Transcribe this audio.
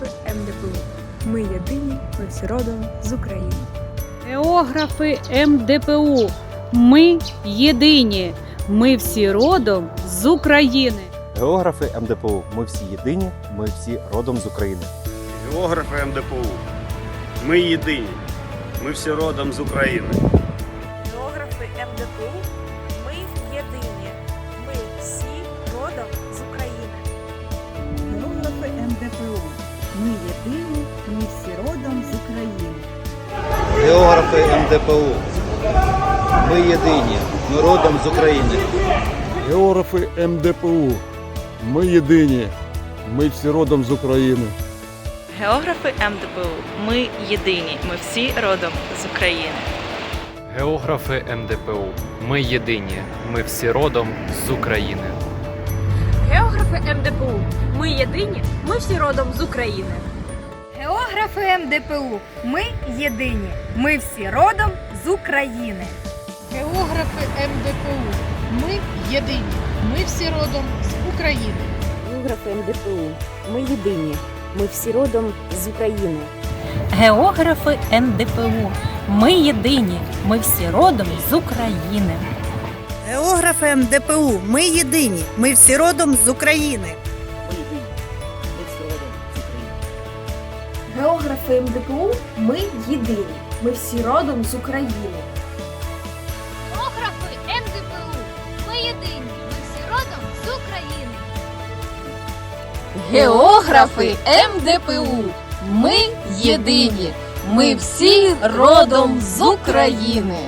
Географи МДПУ. Ми єдині, ми всі родом з України. Географи МДПУ. Ми єдині. Ми всі родом з України. Географи МДПУ. Ми всі єдині, ми всі родом з України. Географи МДПУ. Ми єдині. Ми всі родом з України. Географи МДПУ. Ми єдині. Ми всі родом з України. Географи МДПУ. Ми єдині, ми всі родом з України. Географи МДПУ. Ми єдині, ми родом з України. Географи МДПУ. Ми єдині. Ми всі родом з України. Географи МДПУ. Ми єдині. Ми всі родом з України. Географи МДПУ. Ми єдині. Ми всі родом з України. Географи МДПУ. Ми єдині, ми всі родом з України. Географи МДПУ. Ми єдині, ми всі родом з України. Географи МДПУ. Ми єдині. Ми всі родом з України. Географи МДПУ. Ми єдині. Ми всі родом з України. Географи МДПУ. Ми єдині. Ми всі родом з України. Географи МДПУ. Ми єдині, ми всі родом з України. Географи МДПУ. Ми єдині, ми всі родом з України. Географи МДПУ. Ми єдині. Ми всі родом з України. Географи МДПУ. Ми єдині. Ми всі родом з України.